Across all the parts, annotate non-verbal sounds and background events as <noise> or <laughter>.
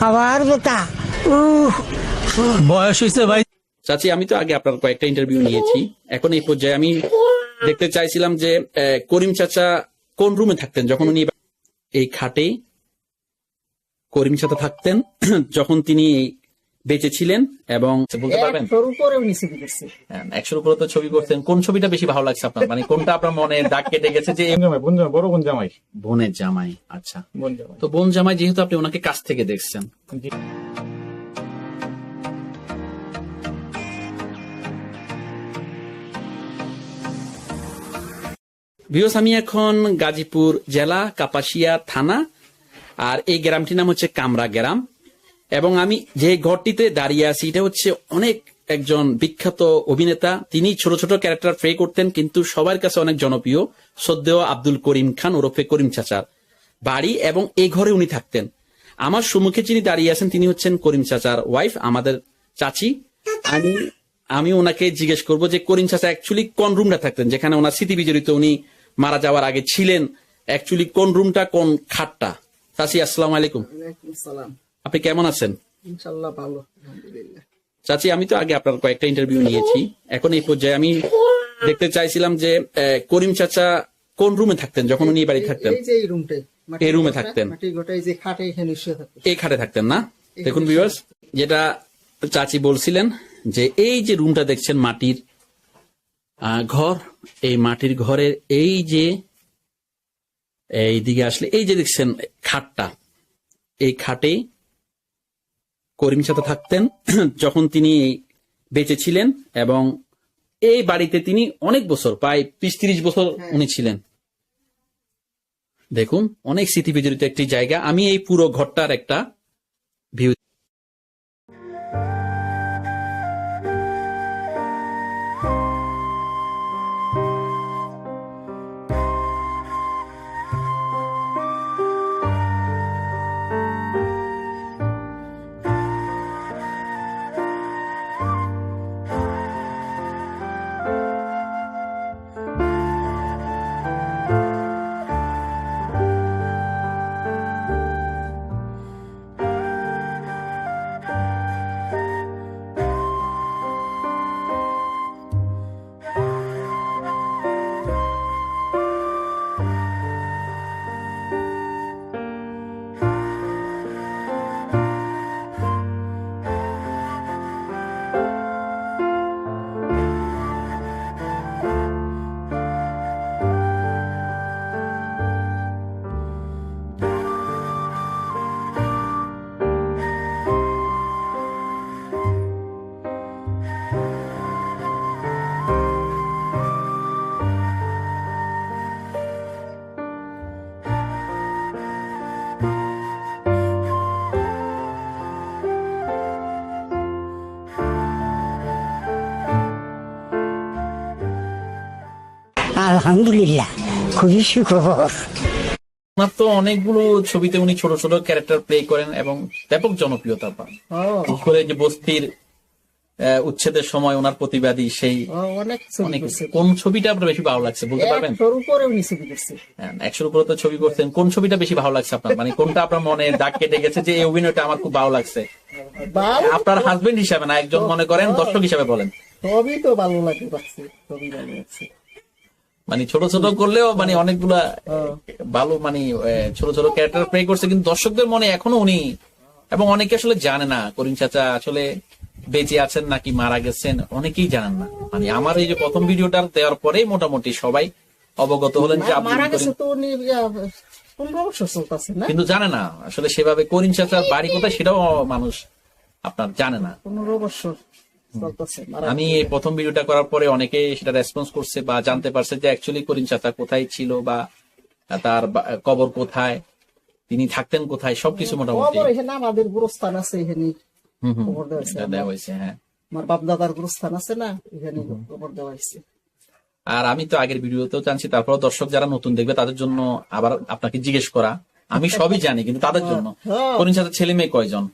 আবার বেটা। বয়স হয়েছে ভাই। চাচি আমি তো আগে আপনার কয়েকটা ইন্টারভিউ নিয়েছি। এখন এই পর্যায়ে আমি দেখতে চাইছিলাম যে আহ, করিম চাচা কোন রুমে থাকতেন? যখন উনি এই খাটে করিম চাচা থাকতেন <clears throat> যখন তিনি বেঁচে ছিলেন এবং বলতে পারবেন? একশোর উপরে হ্যাঁ, একশোর উপরে তো ছবি করতেন কোন ছবিটা বেশি ভালো লাগছে আপনার? মানে কোনটা আপনার মনে দাগ কেটে গেছে যে বোন জামাই বড় বোন জামাই। বোনের জামাই আচ্ছা। বোন জামাই। তো বোন জামাই যেহেতু আপনি ওনাকে কাছ থেকে দেখছেন। ভিউস আমি এখন গাজীপুর জেলা কাপাসিয়া থানা আর এই গ্রামটির নাম হচ্ছে কামরা গ্রাম। এবং আমি যে ঘরটিতে দাঁড়িয়ে আছি, এটা হচ্ছে অনেক একজন বিখ্যাত অভিনেতা। তিনি ছোট ছোট ক্যারেক্টার প্লে করতেন, কিন্তু সবার কাছে অনেক জনপ্রিয় সদ্দেহ আব্দুল করিম খান ওরফে করিম চাচার বাড়ি এবং এই ঘরে উনি থাকতেন। আমার সম্মুখে যিনি দাঁড়িয়ে আছেন, তিনি হচ্ছেন করিম চাচার ওয়াইফ আমাদের চাচি। আমি আমি ওনাকে জিজ্ঞেস করব যে করিম চাচা অ্যাকচুয়ালি কোন রুমটা থাকতেন, যেখানে ওনার স্মৃতি বিজড়িত উনি মারা যাওয়ার আগে ছিলেন। অ্যাকচুয়ালি কোন রুমটা কোন খাটটা? চাচি, আসসালামু আলাইকুম। সালাম আপনি কেমন আছেন? ইনশাল্লাহ ভালো আলহামদুলিল্লাহ। চাচি আমি তো আগে আপনার কয়েকটা ইন্টারভিউ নিয়েছি। এখন এই পর্যায়ে আমি দেখতে চাইছিলাম যে করিম চাচা কোন রুমে থাকতেন যখন উনি বাড়ি থাকতেন? এই যে এই রুমটাই এই রুমে থাকতেন? যে খাটে এখানে এই খাটে থাকতেন না? দেখুন ভিউয়ার্স যেটা চাচি বলছিলেন যে এই যে রুমটা দেখছেন মাটির আহ, ঘর এই মাটির ঘরের এই যে এই দিকে আসলে এই যে দেখছেন খাটটা এই খাটে করিম সাথে থাকতেন <clears throat> যখন তিনি বেঁচে ছিলেন এবং এই বাড়িতে তিনি অনেক বছর প্রায় বিশ তিরিশ বছর উনি ছিলেন। দেখুন অনেক স্মৃতি বিজড়িত একটি জায়গা। আমি এই পুরো ঘরটার একটা ভিউ আলহামদুলিল্লাহ খুবই সুখবর। ওনার তো অনেকগুলো ছবিতে উনি ছোট ছোট ক্যারেক্টার প্লে করেন এবং ব্যাপক জনপ্রিয়তা পান। করে যে বস্তির উচ্ছেদের সময় ওনার প্রতিবাদী সেই কোন ছবিটা আপনার বেশি ভালো লাগছে বলতে পারবেন? একশোর উপরে হ্যাঁ, একশোর উপরে তো ছবি করতেন কোন ছবিটা বেশি ভালো লাগছে আপনার? মানে কোনটা আপনার মনে দাগ কেটে গেছে যে এই অভিনয়টা আমার খুব ভালো লাগছে? আপনার হাজবেন্ড হিসাবে না একজন মনে করেন দর্শক হিসাবে বলেন। সবই তো ভালো লাগে সবই ভালো লাগছে। মানে ছোট ছোট করলেও মানে অনেকগুলা ভালো মানে ছোট ছোট ক্যারেক্টার প্লে করছে কিন্তু দর্শকদের মনে এখনও উনি এবং অনেকে আসলে জানে না করিম চাচা আসলে বেঁচে আছেন নাকি মারা গেছেন অনেকেই জানেন না। মানে আমার এই যে প্রথম ভিডিওটা দেওয়ার পরেই মোটামুটি সবাই অবগত হলেন যে মারা গেছে তো উনি কিন্তু জানে না আসলে সেভাবে করিম চাচার বাড়ি কোথায় সেটাও মানুষ আপনার জানে না। পনেরো বছর। আমি এই প্রথম ভিডিওটা করার পরে অনেকে সেটা রেসপন্স করছে বা জানতে পারছে যে অ্যাকচুয়ালি করিম চাচা কোথায় ছিল বা তার কবর কোথায় তিনি থাকতেন কোথায় সবকিছু মোটামুটি। এখানে আমাদের গুরুস্থান আছে এখানে দেওয়া হয়েছে। হ্যাঁ। আমার বাপ দাদার গুরুস্থান আছে না এখানে খবর দেওয়া হয়েছে। আর আমি তো আগের ভিডিওতেও জানছি তারপর দর্শক যারা নতুন দেখবে তাদের জন্য আবার আপনাকে জিজ্ঞেস করা আমি <laughs> সবই জানি কিন্তু তাদের জন্য। হ্যাঁ। করিম ছেলে মেয়ে কয়জন?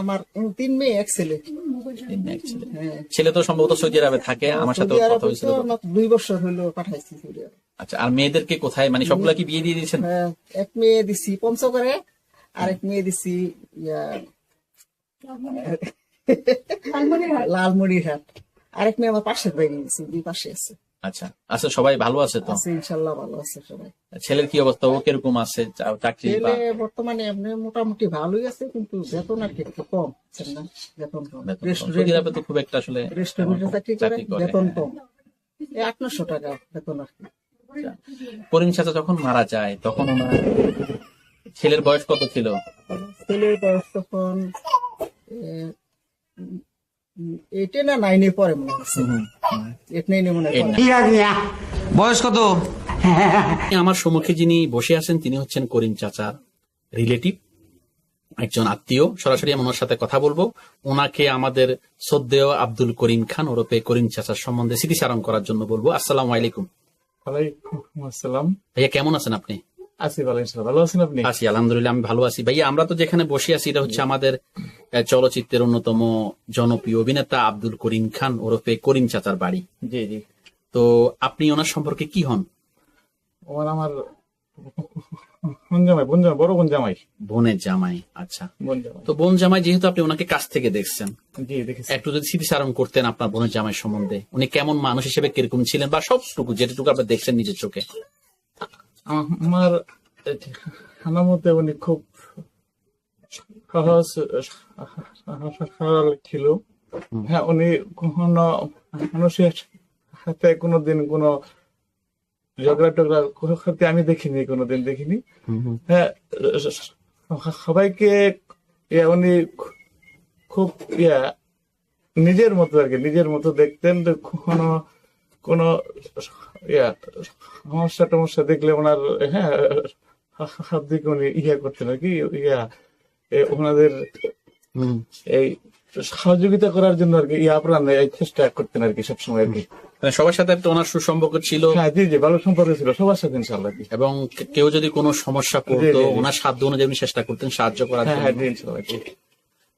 আমার তিন মেয়ে এক ছেলে। ছেলে হ্যাঁ। তো সম্ভবত সৌদি আরবে থাকে আমার সাথে কথা হয়েছিল দুই বছর হলো পাঠাইছি সৌদি আরব। আচ্ছা আর মেয়েদেরকে কোথায়? মানে সবগুলা কি বিয়ে দিয়ে দিয়েছেন? হ্যাঁ, এক মেয়ে দিছি পঞ্চগড়ে আর এক মেয়ে দিছি ইয়া লালমনিরহাট। আরেক মেয়ে আমার পাশের বাড়ি দিছি দুই পাশে আছে। আচ্ছা। আচ্ছা সবাই ভালো আছে তো? আছে ইনশাল্লাহ ভালো আছে সবাই। ছেলের কি অবস্থা? ও কীরকম আছে? চাকরি বা বর্তমানে এমনি মোটামুটি ভালোই আছে কিন্তু বেতন আর কি একটু কম। বেতন কম। রেস্টুরেন্ট তো খুব একটা আসলে রেস্টুরেন্টে চাকরি করে। বেতন হ্যাঁ। কম এই আট নশো টাকা বেতন আর কি। করিম চাচা যখন মারা যায় তখন ওনার ছেলের বয়স কত ছিল? ছেলের বয়স তখন এইটে না নাইনে পরে মনে হচ্ছে। এইট নাইনে মনে হয় বয়স কত? <laughs> আমার সম্মুখে যিনি বসে আছেন তিনি হচ্ছেন করিম চাচার রিলেটিভ একজন আত্মীয়। সরাসরি আমি ওনার সাথে কথা বলব। ওনাকে আমাদের শ্রদ্ধেয় আব্দুল করিম খান ওরফে করিম চাচার সম্বন্ধে স্মৃতিচারণ করার জন্য বলব। আসসালামু আলাইকুম। আসসালাম। ভাইয়া কেমন আছেন আপনি? আছি ভালো আছেন আপনি? আছি আলহামদুলিল্লাহ আমি ভালো আছি। ভাইয়া আমরা তো যেখানে বসে আছি এটা হচ্ছে আমাদের চলচ্চিত্রের অন্যতম জনপ্রিয় অভিনেতা আব্দুল করিম খান ওরফে করিম চাচার বাড়ি। জি জি। তো আপনি ওনার সম্পর্কে কি হন? ওর আমার বোন জামাই বোন জামাই বড় বোন জামাই। বোনের জামাই আচ্ছা। বোন জামাই। তো বোন জামাই যেহেতু আপনি ওনাকে কাছ থেকে দেখছেন জি দেখেছি। একটু যদি স্মৃতিচারণ করতেন আপনার বোনের জামাই সম্বন্ধে উনি কেমন মানুষ হিসেবে কীরকম ছিলেন বা সবটুকু যেটুকু আপনি দেখছেন নিজের চোখে? আমার আমার মতে উনি খুব সহজ ছিল হ্যাঁ উনি কখনো মানুষের সাথে কোনোদিন কোনো ঝগড়া টগড়া করতে আমি দেখিনি কোনোদিন দেখিনি হ্যাঁ সবাইকে উনি খুব ইয়া নিজের মতো আর কি নিজের মতো দেখতেন তো কোনো কোনো ইয়া সমস্যা টমস্যা দেখলে ওনার হ্যাঁ সব দিকে উনি ইয়া করতেন আর কি ইয়া ওনাদের এই সহযোগিতা করার জন্য আর কি আপনার এই চেষ্টা করতেন আর কি সবসময় আর কি। মানে সবার সাথে একটা ওনার সুসম্পর্ক ছিল। হ্যাঁ জি জি ভালো সম্পর্ক ছিল সবার সাথে এবং কেউ যদি কোনো সমস্যা করতো। ওনার সাধ্য অনুযায়ী চেষ্টা করতেন সাহায্য করার হ্যাঁ জন্য। হ্যাঁ জি ইনশাল্লাহ জি।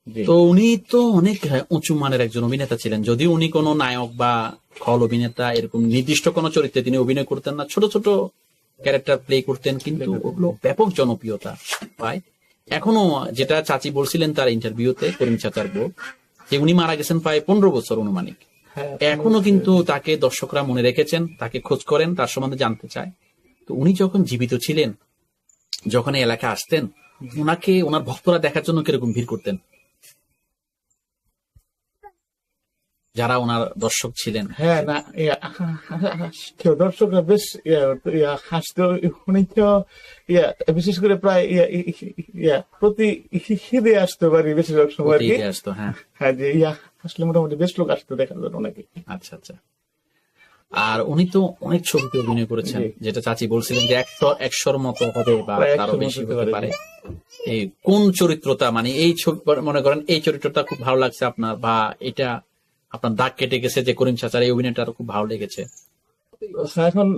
জি। তো উনি তো অনেক হ্যাঁ, উঁচু মানের একজন অভিনেতা ছিলেন। যদিও উনি কোনো নায়ক বা খল অভিনেতা এরকম নির্দিষ্ট কোনো চরিত্রে তিনি অভিনয় করতেন না। ছোট ছোট ক্যারেক্টার প্লে করতেন কিন্তু ওগুলো ব্যাপক জনপ্রিয়তা পায়। এখনও যেটা চাচি বলছিলেন তার ইন্টারভিউতে করিম চাচার বউ যে উনি মারা গেছেন প্রায় পনেরো বছর অনুমানিক। হ্যাঁ এখনও কিন্তু তাকে দর্শকরা মনে রেখেছেন তাকে খোঁজ করেন তার সম্বন্ধে জানতে চায়। তো উনি যখন জীবিত ছিলেন যখন এই এলাকায় আসতেন ওনাকে ওনার ভক্তরা দেখার জন্য কীরকম ভিড় করতেন? যারা ওনার দর্শক ছিলেন। হ্যাঁ না কেউ দর্শকরা বেশ হাসতো উনি তো ইয়া বিশেষ করে প্রায় ইয়া প্রতি ঈদে আসতে পারি বেশিরভাগ সময় আর কি। আসতো হ্যাঁ। হ্যাঁ যে ইয়া আসলে মোটামুটি বেশ লোক আসতো দেখার জন্য নাকি আচ্ছা আচ্ছা। আর উনি তো অনেক ছবিতে অভিনয় করেছেন যেটা চাচি বলছিলেন যে একশো একশোর মতো হবে বা তারও বেশি হতে পারে। এই কোন চরিত্রটা মানে এই ছবি মনে করেন এই চরিত্রটা খুব ভালো লাগছে আপনার বা এটা আপনার দাগ কেটে গেছে যে করিম চাচার এই অভিনয়টা খুব ভালো লেগেছে। এখন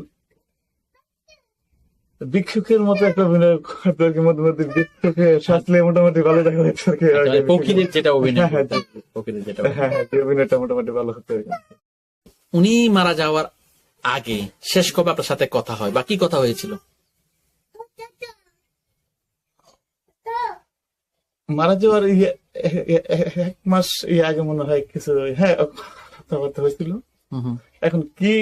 ভিক্ষুকের মতো একটা অভিনয় করতে আর কি মধ্যে মধ্যে ভিক্ষুকে সাজলে মোটামুটি ভালো দেখা যাচ্ছে আর কি। মানে ফকিরের যেটা অভিনয় হ্যাঁ, হ্যাঁ, ফকিরের যেটা হ্যাঁ হ্যাঁ অভিনয়টা মোটামুটি ভালো হতে উনি মারা যাওয়ার আগে শেষ কবে আপনার সাথে কথা হয় বা কি কথা হয়েছিল? মারা যাওয়ার ইয়ে এক মাস আগে মনে হয় কিছু হ্যাঁ কথাবার্তা হয়েছিল। এখন কি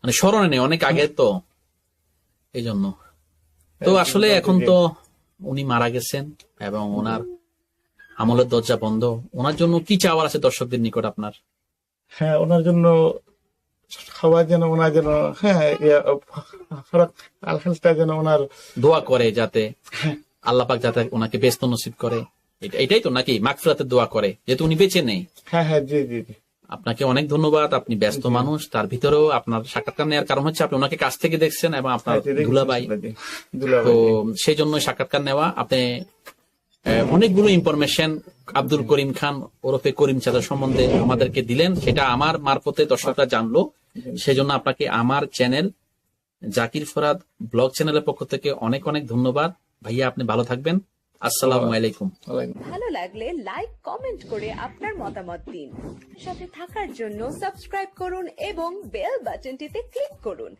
মানে স্মরণে নেই অনেক আগে তো এই জন্য তো আসলে এখন তো উনি মারা গেছেন এবং ওনার আমলের দরজা বন্ধ। ওনার জন্য কি চাওয়ার আছে দর্শকদের নিকট আপনার? হ্যাঁ ওনার জন্য সবাই যেন ওনার যেন হ্যাঁ আলহালটা যেন ওনার দোয়া করে যাতে। আল্লাহ পাক যাতে ওনাকে ব্যস্ত নসিব করে। এটাই তো নাকি মাগফিরাতের দোয়া করে যেহেতু উনি বেঁচে নেই। হ্যাঁ হ্যাঁ জি জি আপনাকে অনেক ধন্যবাদ আপনি ব্যস্ত মানুষ তার ভিতরেও আপনার সাক্ষাৎকার নেওয়ার কারণ হচ্ছে আপনি ওনাকে কাছ থেকে দেখছেন এবং আপনার হ্যাঁ, দুলাভাই। তো সেই জন্য সাক্ষাৎকার নেওয়া আপনি অনেকগুলো ইনফরমেশন আব্দুল করিম খান ওরফে করিম চাচা সম্বন্ধে আমাদেরকে দিলেন। সেটা আমার মারফতে দর্শকরা জানলো। সেই জন্য আপনাকে আমার চ্যানেল জাকির ফরাদ ব্লগ চ্যানেলের পক্ষ থেকে অনেক অনেক ধন্যবাদ। ভাইয়া আপনি ভালো থাকবেন। আসসালামু আলাইকুম। ভালো লাগলে লাইক কমেন্ট করে আপনার মতামত দিন। সাথে থাকার জন্য সাবস্ক্রাইব করুন এবং বেল বাটনটিতে ক্লিক করুন।